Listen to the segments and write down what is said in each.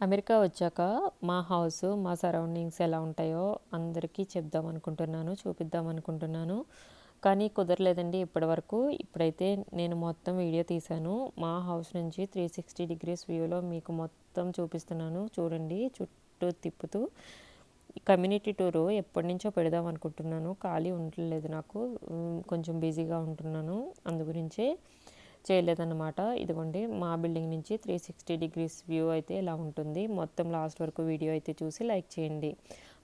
America వచ్చాక మా house మా సరౌండింగ్స్ ఎలా ఉంటాయో అందరికీ చెప్దాం అనుకుంటున్నాను చూపిద్దాం అనుకుంటున్నాను. కానీ కుదరలేదండి ఇప్పటివరకు. ఇప్పుడైతే నేను మొత్తం వీడియో తీశాను. మా హౌస్ నుంచి త్రీ సిక్స్టీ డిగ్రీస్ వ్యూలో మీకు మొత్తం చూపిస్తున్నాను. చూడండి చుట్టూ తిప్పుతూ. కమ్యూనిటీ టూరు ఎప్పటి నుంచో పెడదాం అనుకుంటున్నాను. ఖాళీ ఉండలేదు నాకు. కొంచెం బిజీగా ఉంటున్నాను. అందు గురించే చేయలేదన్నమాట. ఇదిగోండి మా బిల్డింగ్ నుంచి త్రీ సిక్స్టీ డిగ్రీస్ వ్యూ అయితే ఇలా ఉంటుంది. మొత్తం లాస్ట్ వరకు వీడియో అయితే చూసి లైక్ చేయండి.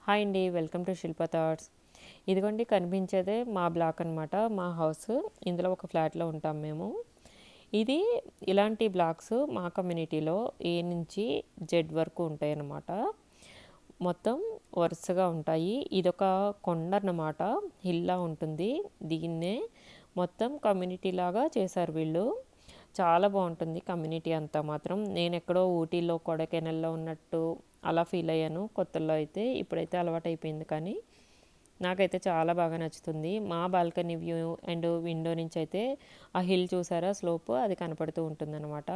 హాయ్ అండి వెల్కమ్ టు శిల్ప థాట్స్. ఇదిగోండి కనిపించేదే మా బ్లాక్ అనమాట మా హౌస్. ఇందులో ఒక ఫ్లాట్లో ఉంటాం మేము. ఇది ఇలాంటి బ్లాక్స్ మా కమ్యూనిటీలో ఏ నుంచి జెడ్ వరకు ఉంటాయన్నమాట. మొత్తం వరుసగా ఉంటాయి. ఇదొక కొండ అన్నమాట. హిల్లా ఉంటుంది. దీన్నే మొత్తం కమ్యూనిటీ లాగా చేశారు వీళ్ళు. చాలా బాగుంటుంది కమ్యూనిటీ అంతా మాత్రం. నేను ఎక్కడో ఊటీలో కొడకెనల్లో ఉన్నట్టు అలా ఫీల్ అయ్యాను. కొత్తలో అయితే ఇప్పుడైతే అలవాటు అయిపోయింది కానీ నాకైతే చాలా బాగా నచ్చుతుంది. మా బాల్కనీ వ్యూ అండ్ విండో నుంచి అయితే ఆ హిల్ చూసారా స్లోప్ అది కనపడుతూ ఉంటుందన్నమాట.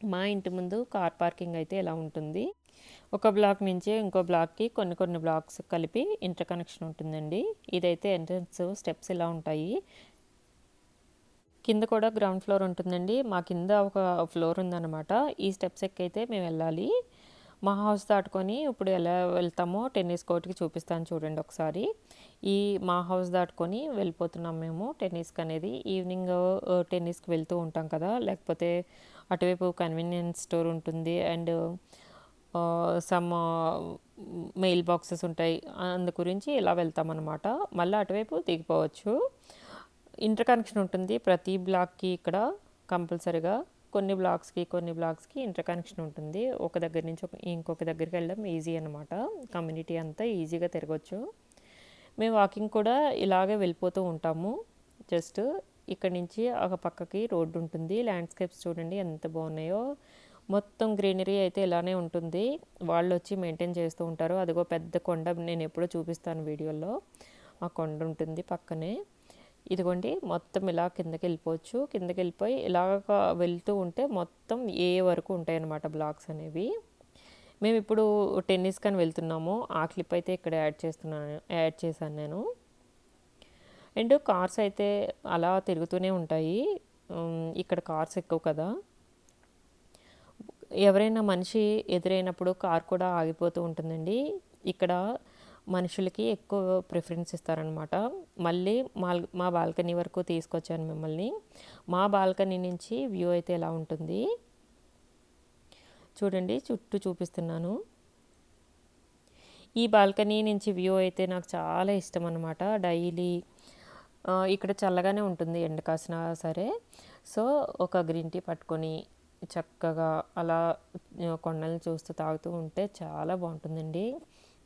మా ఇంటి ముందు కార్ పార్కింగ్ అయితే ఎలా ఉంటుంది? ఒక బ్లాక్ నుంచి ఇంకో బ్లాక్కి కొన్ని కొన్ని బ్లాక్స్ కలిపి ఇంటర్ కనెక్షన్ ఉంటుందండి. ఇదైతే ఎంట్రన్స్ స్టెప్స్ ఇలా ఉంటాయి. కింద కూడా గ్రౌండ్ ఫ్లోర్ ఉంటుందండి. మా కింద ఒక ఫ్లోర్ ఉందన్నమాట. ఈ స్టెప్స్ ఎక్కైతే మేము వెళ్ళాలి. మా హౌస్ దాటుకొని ఇప్పుడు ఎలా వెళ్తామో టెన్నిస్ కోర్ట్కి చూపిస్తాను చూడండి ఒకసారి. ఈ మా హౌస్ దాటుకొని వెళ్ళిపోతున్నాం మేము టెన్నిస్కి అనేది. ఈవినింగ్ టెన్నిస్కి వెళ్తూ ఉంటాం కదా. లేకపోతే అటువైపు కన్వీనియన్స్ స్టోర్ ఉంటుంది. అండ్ సమ్ మెయిల్ బాక్సెస్ ఉంటాయి. అందు గురించి ఇలా వెళ్తామన్నమాట. మళ్ళీ అటువైపు దిగిపోవచ్చు. ఇంటర్ కనెక్షన్ ఉంటుంది. ప్రతి బ్లాక్కి ఇక్కడ కంపల్సరీగా కొన్ని బ్లాక్స్కి కొన్ని బ్లాక్స్కి ఇంటర్ కనెక్షన్ ఉంటుంది. ఒక దగ్గర నుంచి ఇంకొక దగ్గరికి వెళ్ళడం ఈజీ అనమాట కమ్యూనిటీ అంతా ఈజీగా తిరగచ్చు. మేము వాకింగ్ కూడా ఇలాగే వెళ్ళిపోతూ ఉంటాము. జస్ట్ ఇక్కడ నుంచి ఒక పక్కకి రోడ్డు ఉంటుంది. ల్యాండ్స్కేప్స్ చూడండి ఎంత బాగున్నాయో. మొత్తం గ్రీనరీ అయితే ఇలానే ఉంటుంది. వాళ్ళు వచ్చి మెయింటైన్ చేస్తూ ఉంటారు. అదిగో పెద్ద కొండ నేను ఎప్పుడో చూపిస్తాను వీడియోలో. ఆ కొండ ఉంటుంది పక్కనే. ఇదిగోండి మొత్తం ఇలా కిందకి వెళ్ళిపోవచ్చు. కిందకి వెళ్ళిపోయి ఇలాగ వెళ్తూ ఉంటే మొత్తం ఏ వరకు ఉంటాయి అన్నమాట బ్లాక్స్ అనేవి. మేము ఇప్పుడు టెన్నిస్ కానీ వెళ్తున్నాము. ఆ క్లిప్ అయితే ఇక్కడ యాడ్ చేస్తున్నాను యాడ్ చేశాను నేను. అండ్ కార్స్ అయితే అలా తిరుగుతూనే ఉంటాయి. ఇక్కడ కార్స్ ఎక్కువ కదా. ఎవరైనా మనిషి ఎదురైనప్పుడు కార్ కూడా ఆగిపోతూ ఉంటుందండి. ఇక్కడ మనుషులకి ఎక్కువ ప్రిఫరెన్స్ ఇస్తారనమాట మళ్ళీ మా మా బాల్కనీ వరకు తీసుకొచ్చాను మిమ్మల్ని. మా బాల్కనీ నుంచి వ్యూ అయితే ఎలా ఉంటుంది? చూడండి చుట్టూ చూపిస్తున్నాను. ఈ బాల్కనీ నుంచి వ్యూ అయితే నాకు చాలా ఇష్టం అనమాట డైలీ ఇక్కడ చల్లగానే ఉంటుంది ఎండ కాసినా సరే. సో ఒక గ్రీన్ టీ పట్టుకొని చక్కగా అలా కొండలను చూస్తూ తాగుతూ ఉంటే చాలా బాగుంటుందండి.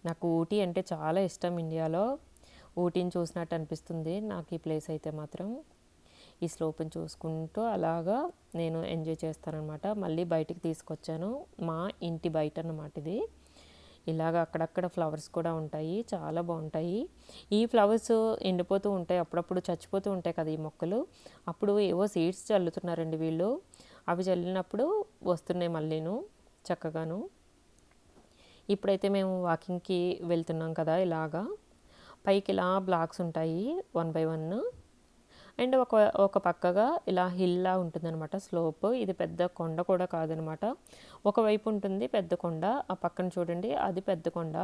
నాకు ఊటీ అంటే చాలా ఇష్టం ఇండియాలో. ఊటీని చూసినట్టు అనిపిస్తుంది నాకు ఈ ప్లేస్ అయితే మాత్రం. ఈ స్లోప్ని చూసుకుంటూ అలాగా నేను ఎంజాయ్ చేస్తానమాట మళ్ళీ బయటికి తీసుకొచ్చాను. మా ఇంటి బయట అన్నమాట ఇది. ఇలాగ అక్కడక్కడ ఫ్లవర్స్ కూడా ఉంటాయి. చాలా బాగుంటాయి. ఈ ఫ్లవర్స్ ఎండిపోతూ ఉంటాయి. అప్పుడప్పుడు చచ్చిపోతూ ఉంటాయి కదా ఈ మొక్కలు. అప్పుడు ఏవో సీడ్స్ చల్లుతున్నారండి వీళ్ళు. అవి చల్లినప్పుడు వస్తున్నాయి మళ్ళీను చక్కగాను. ఇప్పుడైతే మేము వాకింగ్కి వెళ్తున్నాం కదా ఇలాగా. పైకి ఇలా బ్లాక్స్ ఉంటాయి వన్ బై వన్. అండ్ ఒక ఒక పక్కగా ఇలా హిల్లా ఉంటుందన్నమాట స్లోప్. ఇది పెద్ద కొండ కూడా కాదనమాట ఒకవైపు ఉంటుంది పెద్ద కొండ ఆ పక్కన చూడండి అది పెద్ద కొండ.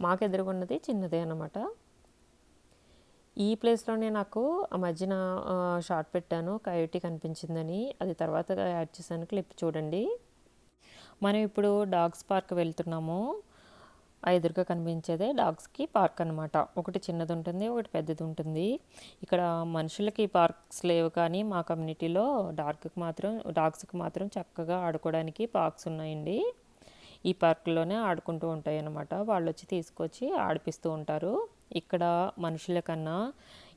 మాకు ఎదురుగున్నది చిన్నదే అనమాట ఈ ప్లేస్లోనే నాకు ఆ మధ్యన షార్ట్ పెట్టాను. కయోటి కనిపించిందని. అది తర్వాత యాడ్ చేశాను క్లిప్ చూడండి. మనం ఇప్పుడు డాగ్స్ పార్క్ వెళ్తున్నాము. ఎదురుగా కనిపించేదే డాగ్స్కి పార్క్ అనమాట ఒకటి చిన్నది ఉంటుంది ఒకటి పెద్దది ఉంటుంది. ఇక్కడ మనుషులకి పార్క్స్ లేవు కానీ మా కమ్యూనిటీలో డాగ్కి మాత్రం డాగ్స్కి మాత్రం చక్కగా ఆడుకోవడానికి పార్క్స్ ఉన్నాయండి. ఈ పార్కులోనే ఆడుకుంటూ ఉంటాయి అన్నమాట. వాళ్ళు వచ్చి తీసుకొచ్చి ఆడిపిస్తూ ఉంటారు. ఇక్కడ మనుషుల కన్నా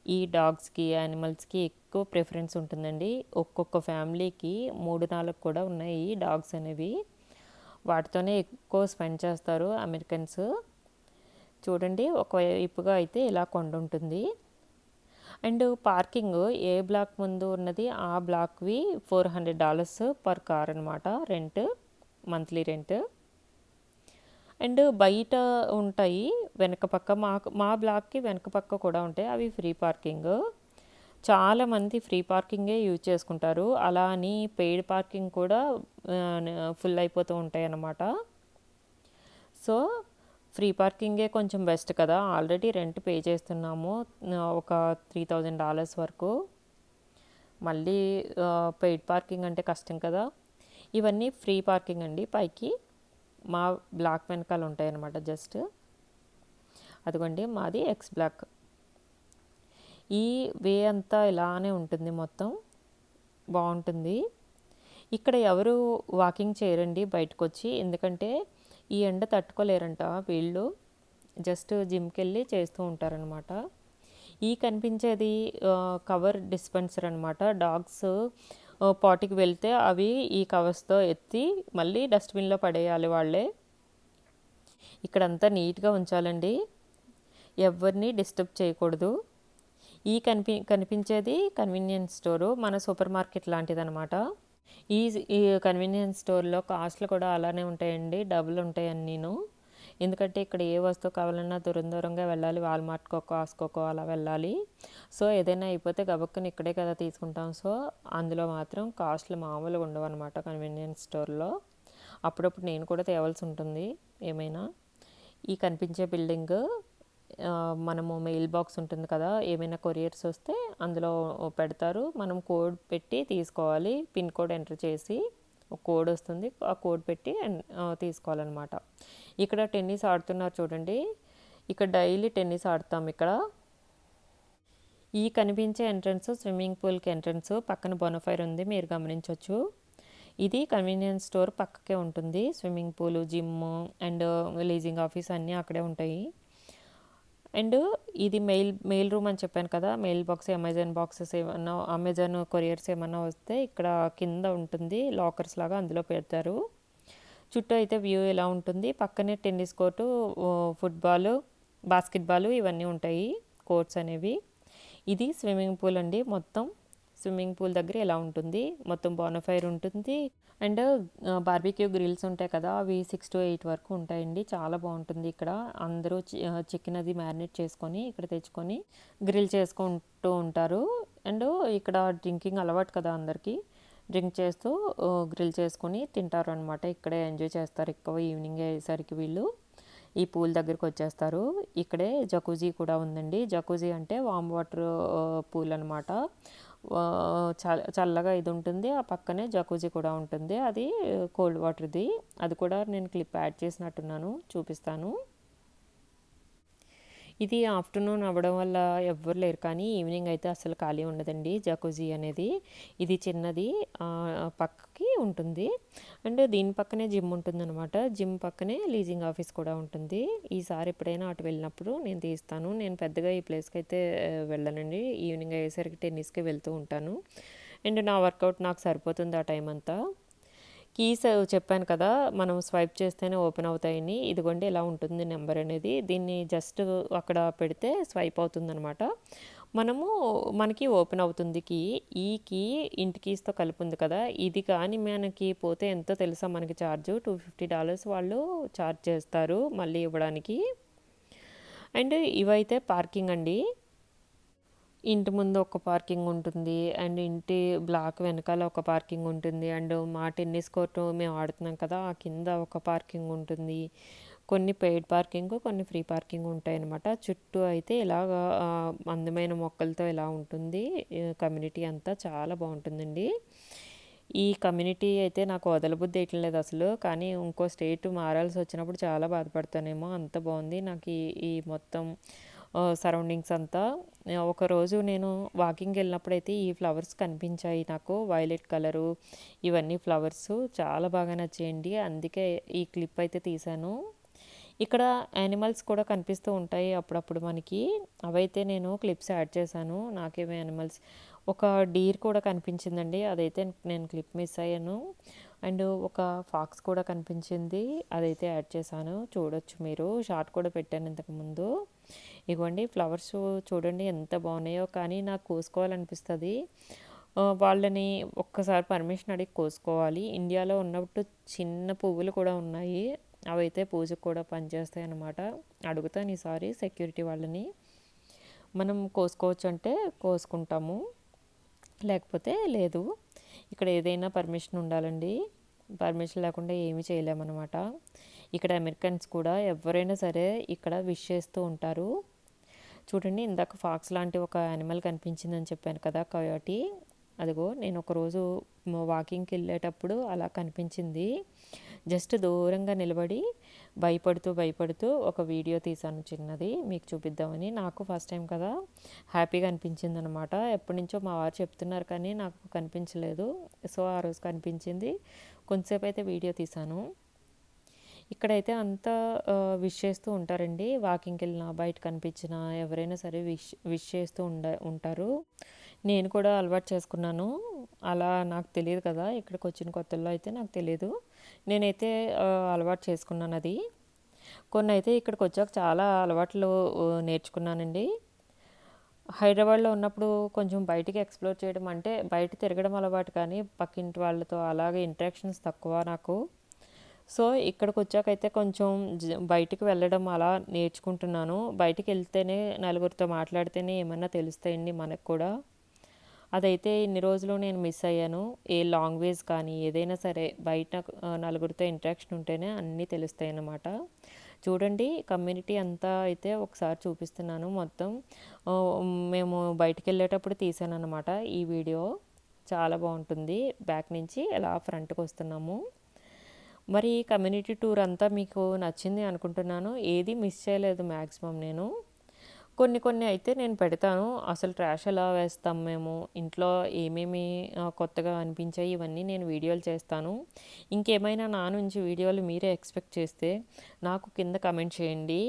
ఈ డాగ్స్కి యానిమల్స్కి ఎక్కువ ప్రిఫరెన్స్ ఉంటుందండి. ఒక్కొక్క ఫ్యామిలీకి మూడు నాలుగు కూడా ఉన్నాయి డాగ్స్ అనేవి. వాటితోనే ఎక్కువ స్పెండ్ చేస్తారు అమెరికన్స్. చూడండి ఒకవైపుగా అయితే ఇలా కొండ ఉంటుంది. అండ్ పార్కింగ్ ఏ బ్లాక్ ముందు ఉన్నది ఆ బ్లాక్వి four hundred dollars per car అనమాట రెంట్ మంత్లీ రెంట్. అండ్ బయట ఉంటాయి వెనక పక్క మా మా బ్లాక్కి వెనక పక్క కూడా ఉంటాయి అవి ఫ్రీ పార్కింగ్. చాలామంది ఫ్రీ పార్కింగే యూజ్ చేసుకుంటారు. అలా అని పెయిడ్ పార్కింగ్ కూడా ఫుల్ అయిపోతూ ఉంటాయి అన్నమాట సో ఫ్రీ పార్కింగే కొంచెం బెస్ట్ కదా. ఆల్రెడీ రెంట్ పే చేస్తున్నాము. ఒక త్రీ థౌజండ్ డాలర్స్ వరకు. మళ్ళీ పెయిడ్ పార్కింగ్ అంటే కష్టం కదా. ఇవన్నీ ఫ్రీ పార్కింగ్ అండి. పైకి మా బ్లాక్ వెనకాల ఉంటాయి అన్నమాట జస్ట్. అదిగోండి మాది ఎక్స్ బ్లాక్. ఈ వే అంతా ఇలానే ఉంటుంది మొత్తం. బాగుంటుంది. ఇక్కడ ఎవరు వాకింగ్ చేయరండి బయటకు వచ్చి ఎందుకంటే ఈ ఎండ తట్టుకోలేరంట వీళ్ళు. జస్ట్ జిమ్కి వెళ్ళి చేస్తూ ఉంటారనమాట ఈ కనిపించేది కవర్ డిస్పెన్సర్ అనమాట డాగ్స్ పాటికి వెళ్తే అవి ఈ కవర్స్తో ఎత్తి మళ్ళీ డస్ట్బిన్లో పడేయాలి వాళ్ళే. ఇక్కడంతా నీట్గా ఉంచాలండి. ఎవరిని డిస్టర్బ్ చేయకూడదు. ఈ కనిపి కనిపించేది కన్వీనియన్స్ స్టోరు మన సూపర్ మార్కెట్ లాంటిదనమాట ఈ ఈ కన్వీనియన్స్ స్టోర్లో కాస్ట్లు కూడా అలానే ఉంటాయండి డబుల్ ఉంటాయి నేను ఎందుకంటే ఇక్కడ ఏ వస్తువు కావాలన్నా దూరం దూరంగా వెళ్ళాలి వాల్మార్ట్కో కాస్కోకో అలా వెళ్ళాలి. సో ఏదైనా అయిపోతే గబక్కుని ఇక్కడే కదా తీసుకుంటాం. సో అందులో మాత్రం కాస్ట్లు మామూలుగా ఉండవు అనమాట కన్వీనియన్స్ స్టోర్లో అప్పుడప్పుడు నేను కూడా తేవాల్సి ఉంటుంది ఏమైనా. ఈ కనిపించే బిల్డింగ్ మనము మెయిల్ బాక్స్ ఉంటుంది కదా ఏమైనా కొరియర్స్ వస్తే అందులో పెడతారు. మనం కోడ్ పెట్టి తీసుకోవాలి. పిన్ కోడ్ ఎంటర్ చేసి ఒక కోడ్ వస్తుంది. ఆ కోడ్ పెట్టి తీసుకోవాలన్నమాట. ఇక్కడ టెన్నిస్ ఆడుతున్నారు చూడండి. ఇక్కడ డైలీ టెన్నిస్ ఆడతాం ఇక్కడ. ఈ కనిపించే ఎంట్రన్స్ స్విమ్మింగ్ పూల్కి ఎంట్రన్స్ పక్కన బొనఫైర్ ఉంది మీరు గమనించవచ్చు ఇది కన్వీనియన్స్ స్టోర్ పక్కకే ఉంటుంది. Swimming pool gym and leasing office అన్నీ అక్కడే ఉంటాయి. అండ్ ఇది మెయిల్ మెయిల్ రూమ్ అని చెప్పాను కదా మెయిల్ బాక్స్ అమెజాన్ బాక్సెస్ ఏమన్నా అమెజాన్ కొరియర్స్ ఏమన్నా వస్తే ఇక్కడ కింద ఉంటుంది లాకర్స్ లాగా అందులో పెడతారు. చుట్టూ అయితే వ్యూ ఎలా ఉంటుంది పక్కనే టెన్నిస్ కోర్టు ఫుట్బాల్ బాస్కెట్బాల్ ఇవన్నీ ఉంటాయి కోర్ట్స్ అనేవి. ఇది స్విమ్మింగ్ పూల్ అండి మొత్తం. స్విమ్మింగ్ పూల్ దగ్గర ఎలా ఉంటుంది మొత్తం బోనఫైర్ ఉంటుంది అండ్ బార్బీక్యూ గ్రిల్స్ ఉంటాయి కదా అవి సిక్స్ టు ఎయిట్ వరకు ఉంటాయండి. చాలా బాగుంటుంది ఇక్కడ. అందరూ చికెన్ అది మ్యారినేట్ చేసుకొని ఇక్కడ తెచ్చుకొని గ్రిల్ చేసుకుంటూ ఉంటారు. అండ్ ఇక్కడ డ్రింకింగ్ అలవాటు కదా అందరికీ. డ్రింక్ చేస్తూ గ్రిల్ చేసుకొని తింటారు అనమాట ఇక్కడే ఎంజాయ్ చేస్తారు. ఎక్కువ ఈవినింగ్ అయ్యేసరికి వీళ్ళు ఈ పూల్ దగ్గరికి వచ్చేస్తారు. ఇక్కడే జకూజీ కూడా ఉందండి. జకూజీ అంటే వామ్ వాటర్ పూల్ అనమాట చల్లగా ఇది ఉంటుంది. ఆ పక్కనే జకూజీ కూడా ఉంటుంది. అది కోల్డ్ వాటర్ది అది కూడా నేను క్లిప్ యాడ్ చేసినట్టున్నాను. చూపిస్తాను. ఇది ఆఫ్టర్నూన్ అవ్వడం వల్ల ఎవ్వరు లేరు కానీ ఈవినింగ్ అయితే అసలు ఖాళీ ఉండదండి జకోజీ అనేది. ఇది చిన్నది పక్కకి ఉంటుంది. అండ్ దీని పక్కనే జిమ్ ఉంటుందన్నమాట. జిమ్ పక్కనే లీజింగ్ ఆఫీస్ కూడా ఉంటుంది. ఈసారి ఎప్పుడైనా అటు వెళ్ళినప్పుడు నేను తీస్తాను. నేను పెద్దగా ఈ ప్లేస్కి అయితే వెళ్ళనండి. ఈవినింగ్ అయ్యేసరికి టెన్నిస్కి వెళ్తూ ఉంటాను. అండ్ నా వర్కౌట్ నాకు సరిపోతుంది ఆ టైం అంతా. కీస్ చెప్పాను కదా మనం స్వైప్ చేస్తేనే ఓపెన్ అవుతాయని. ఇదిగోండి ఇలా ఉంటుంది నెంబర్ అనేది. దీన్ని జస్ట్ అక్కడ పెడితే స్వైప్ అవుతుందనమాట మనము మనకి ఓపెన్ అవుతుంది కీ. ఈ కీ ఇంటి కీస్తో కలిపి ఉంది కదా. ఇది కానీ మనకి పోతే ఎంతో తెలుసా మనకి ఛార్జ్ టూ ఫిఫ్టీ డాలర్స్ వాళ్ళు ఛార్జ్ చేస్తారు మళ్ళీ ఇవ్వడానికి. అండ్ ఇవైతే పార్కింగ్ అండి. ఇంటి ముందు ఒక పార్కింగ్ ఉంటుంది. అండ్ ఇంటి బ్లాక్ వెనకాల ఒక పార్కింగ్ ఉంటుంది. అండ్ మా టెన్నిస్ కోర్టు మేము ఆడుతున్నాం కదా ఆ కింద ఒక పార్కింగ్ ఉంటుంది. కొన్ని పెయిడ్ పార్కింగ్ కొన్ని ఫ్రీ పార్కింగ్ ఉంటాయి అన్నమాట. చుట్టూ అయితే ఇలాగ అందమైన మొక్కలతో ఇలా ఉంటుంది. కమ్యూనిటీ అంతా చాలా బాగుంటుందండి. ఈ కమ్యూనిటీ అయితే నాకు వదలబుద్ధి వేయట్లేదు అసలు. కానీ ఇంకో స్టేట్ మారాల్సి వచ్చినప్పుడు చాలా బాధపడతానేమో. అంత బాగుంది. నాకు ఈ ఈ మొత్తం సరౌండింగ్స్ అంతా. ఒకరోజు నేను వాకింగ్ వెళ్ళినప్పుడైతే ఈ ఫ్లవర్స్ కనిపించాయి నాకు. వైలెట్ కలరు ఇవన్నీ ఫ్లవర్స్ చాలా బాగా నచ్చేయండి. అందుకే ఈ క్లిప్ అయితే తీశాను. ఇక్కడ యానిమల్స్ కూడా కనిపిస్తూ ఉంటాయి అప్పుడప్పుడు మనకి. అవైతే నేను క్లిప్స్ యాడ్ చేశాను. నాకేమో యానిమల్స్ ఒక డీర్ కూడా కనిపించిందండి. అదైతే నేను క్లిప్ మిస్ అయ్యాను. అండ్ ఒక ఫాక్స్ కూడా కనిపించింది. అదైతే యాడ్ చేశాను. చూడొచ్చు మీరు. షార్ట్ కూడా పెట్టాను ఇంతకుముందు ఇవ్వండి ఫ్లవర్స్ చూడండి ఎంత బాగున్నాయో కానీ నాకు కోసుకోవాలనిపిస్తుంది. వాళ్ళని ఒక్కసారి పర్మిషన్ అడిగి కోసుకోవాలి. ఇండియాలో ఉన్నప్పుడు చిన్న పువ్వులు కూడా ఉన్నాయి. అవైతే పూజకు కూడా పనిచేస్తాయి అన్నమాట అడుగుతాను ఈసారి సెక్యూరిటీ వాళ్ళని. మనం కోసుకోవచ్చు అంటే కోసుకుంటాము. లేకపోతే లేదు. ఇక్కడ ఏదైనా పర్మిషన్ ఉండాలండి. పర్మిషన్ లేకుండా ఏమీ చేయలేమన్నమాట. ఇక్కడ అమెరికన్స్ కూడా ఎవరైనా సరే ఇక్కడ విష్ చేస్తూ ఉంటారు. చూడండి ఇందాక ఫాక్స్ లాంటి ఒక యానిమల్ కనిపించిందని చెప్పాను కదా కయోటి. అదిగో నేను ఒకరోజు వాకింగ్కి వెళ్ళేటప్పుడు అలా కనిపించింది. జస్ట్ దూరంగా నిలబడి భయపడుతూ భయపడుతూ ఒక వీడియో తీసాను చిన్నది. మీకు చూపిద్దామని. నాకు ఫస్ట్ టైం కదా హ్యాపీగా అనిపించింది అనమాట ఎప్పటి నుంచో మా వారు చెప్తున్నారు కానీ నాకు కనిపించలేదు. సో ఆ రోజు కనిపించింది. కొంతసేపు అయితే వీడియో తీశాను. ఇక్కడైతే అంతా విష్ చేస్తూ ఉంటారండి. వాకింగ్కి వెళ్ళినా బయట కనిపించినా ఎవరైనా సరే విష్ విష్ చేస్తూ ఉండ ఉంటారు. నేను కూడా అలవాటు చేసుకున్నాను. అలా నాకు తెలియదు కదా ఇక్కడికి వచ్చిన కొత్తల్లో అయితే నాకు తెలియదు. నేనైతే అలవాటు చేసుకున్నాను అది. కొన్ని అయితే ఇక్కడికి వచ్చాక చాలా అలవాట్లు నేర్చుకున్నానండి. హైదరాబాద్లో ఉన్నప్పుడు కొంచెం బయటికి ఎక్స్ప్లోర్ చేయడం అంటే బయట తిరగడం అలవాటు కానీ పక్కింటి వాళ్ళతో అలాగే ఇంట్రాక్షన్స్ తక్కువ నాకు. సో ఇక్కడికి వచ్చాకైతే కొంచెం బయటికి వెళ్ళడం అలా నేర్చుకుంటున్నాను. బయటికి వెళ్తేనే నలుగురితో మాట్లాడితేనే ఏమన్నా తెలుస్తాయండి మనకు కూడా. అదైతే ఇన్ని రోజులు నేను మిస్ అయ్యాను. ఏ లాంగ్వేజ్ కానీ ఏదైనా సరే బయట నలుగురితో ఇంట్రాక్షన్ ఉంటేనే అన్నీ తెలుస్తాయి అన్నమాట చూడండి కమ్యూనిటీ అంతా అయితే ఒకసారి చూపిస్తున్నాను మొత్తం. మేము బయటికి వెళ్ళేటప్పుడు తీసాను అనమాట ఈ వీడియో. చాలా బాగుంటుంది. బ్యాక్ నుంచి ఎలా ఫ్రంట్కి వస్తున్నాము మరి కమ్యూనిటీ టూర్ అంతా మీకు నచ్చింది అనుకుంటున్నాను. ఏది మిస్ చేయలేదు మ్యాక్సిమం నేను. కొన్ని కొన్ని అయితే నేను పెడతాను. అసలు ట్రాష్ ఎలా వేస్తాం మేము? ఇంట్లో ఏమేమి కొత్తగా అనిపించాయి? ఇవన్నీ నేను వీడియోలు చేస్తాను. ఇంకేమైనా నా నుంచి వీడియోలు మీరే ఎక్స్పెక్ట్ చేస్తే నాకు కింద కమెంట్ చేయండి.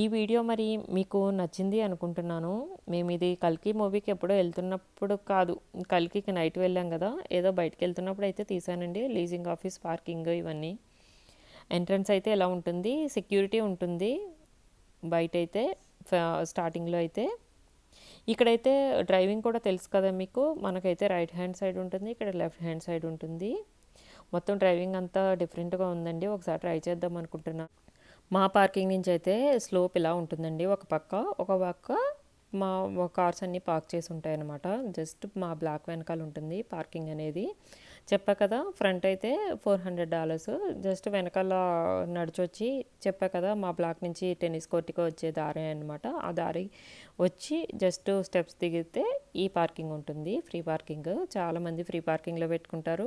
ఈ వీడియో మరి మీకు నచ్చింది అనుకుంటున్నాను. మేము ఇది కల్కి మూవీకి ఎప్పుడో వెళ్తున్నప్పుడు కాదు కల్కి నైట్ వెళ్ళాం కదా. ఏదో బయటకు వెళ్తున్నప్పుడు అయితే తీసానండి. లీజింగ్ ఆఫీస్ పార్కింగ్ ఇవన్నీ. ఎంట్రన్స్ అయితే ఎలా ఉంటుంది? సెక్యూరిటీ ఉంటుంది. బయట అయితే స్టార్టింగ్లో అయితే. ఇక్కడైతే డ్రైవింగ్ కూడా తెలుసు కదా మీకు. మనకైతే రైట్ హ్యాండ్ సైడ్ ఉంటుంది ఇక్కడ లెఫ్ట్ హ్యాండ్ సైడ్ ఉంటుంది. మొత్తం డ్రైవింగ్ అంతా డిఫరెంట్గా ఉందండి. ఒకసారి ట్రై చేద్దాం అనుకుంటున్నాను మా పార్కింగ్ నుంచి అయితే స్లోప్ ఇలా ఉంటుందండి. ఒక పక్క ఒక పక్క మా కార్స్ అన్నీ పార్క్ చేసి ఉంటాయి అన్నమాట జస్ట్ మా బ్లాక్ వెనకాల ఉంటుంది పార్కింగ్ అనేది. చెప్పా కదా ఫ్రంట్ అయితే ఫోర్ హండ్రెడ్ డాలర్స్. జస్ట్ వెనకాల నడిచొచ్చి చెప్పా కదా మా బ్లాక్ నుంచి టెన్నిస్ కోర్టుకి వచ్చే దారి అనమాట ఆ దారి వచ్చి జస్ట్ స్టెప్స్ దిగితే ఈ పార్కింగ్ ఉంటుంది ఫ్రీ పార్కింగ్. చాలామంది ఫ్రీ పార్కింగ్లో పెట్టుకుంటారు.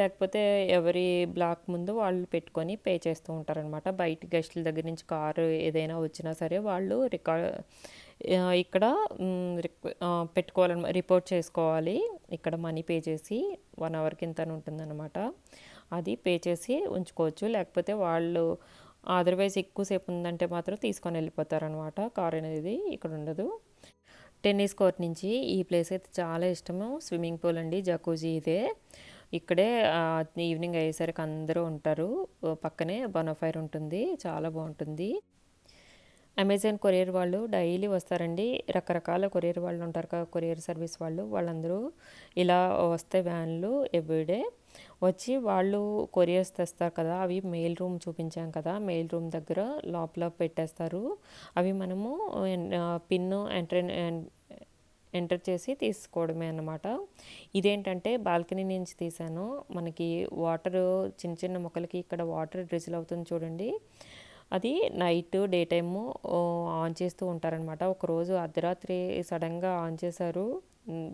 లేకపోతే ఎవరి బ్లాక్ ముందు వాళ్ళు పెట్టుకొని పే చేస్తూ ఉంటారనమాట బయట గెస్టుల దగ్గర నుంచి కారు ఏదైనా వచ్చినా సరే వాళ్ళు రికార్డ్ ఇక్కడ పెట్టుకోవాలని రిపోర్ట్ చేసుకోవాలి. ఇక్కడ మనీ పే చేసి వన్ అవర్కి ఇంత ఉంటుందన్నమాట. అది పే చేసి ఉంచుకోవచ్చు. లేకపోతే వాళ్ళు అదర్వైజ్ ఎక్కువసేపు ఉందంటే మాత్రం తీసుకొని వెళ్ళిపోతారనమాట కార్ అనేది ఇక్కడ ఉండదు. టెన్నిస్ కోర్ట్ నుంచి ఈ ప్లేస్ అయితే చాలా ఇష్టము. స్విమ్మింగ్ పూల్ అండి జకూజీ ఇదే. ఇక్కడే ఈవినింగ్ అయ్యేసరికి అందరూ ఉంటారు. పక్కనే బొనఫైర్ ఉంటుంది. చాలా బాగుంటుంది. అమెజాన్ కొరియర్ వాళ్ళు డైలీ వస్తారండి. రకరకాల కొరియర్ వాళ్ళు ఉంటారు కదా కొరియర్ సర్వీస్ వాళ్ళు. వాళ్ళందరూ ఇలా వస్తే వ్యాన్లు ఎవ్రీడే. వచ్చి వాళ్ళు కొరియర్స్ తెస్తారు కదా అవి మెయిల్ రూమ్ చూపించాం కదా మెయిల్ రూమ్ దగ్గర లోపల పెట్టేస్తారు. అవి మనము పిన్ ఎంటర్ ఎంటర్ చేసి తీసుకోవడమే అన్నమాట. ఇదేంటంటే బాల్కనీ నుంచి తీసాను. మనకి వాటర్ చిన్న చిన్న మొక్కలకి ఇక్కడ వాటర్ డ్రిజిల్ అవుతుంది చూడండి. అది నైట్ డే టైము ఆన్ చేస్తూ ఉంటారనమాట ఒకరోజు అర్ధరాత్రి సడన్గా ఆన్ చేశారు.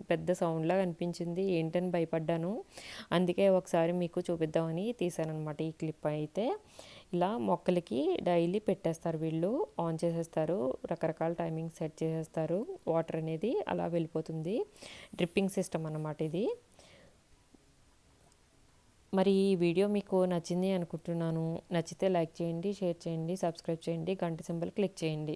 పెద్ద సౌండ్లాగా అనిపించింది ఏంటని భయపడ్డాను. అందుకే ఒకసారి మీకు చూపిద్దామని తీసానమాట ఈ క్లిప్ అయితే. ఇలా మొక్కలకి డైలీ పెట్టేస్తారు వీళ్ళు. ఆన్ చేసేస్తారు. రకరకాల టైమింగ్ సెట్ చేసేస్తారు. వాటర్ అనేది అలా వెళ్ళిపోతుంది. డ్రిప్పింగ్ సిస్టమ్ అన్నమాట ఇది. మరి ఈ వీడియో మీకు నచ్చింది అనుకుంటున్నాను నచ్చితే లైక్ చేయండి షేర్ చేయండి సబ్స్క్రైబ్ చేయండి గంట సింబల్ క్లిక్ చేయండి.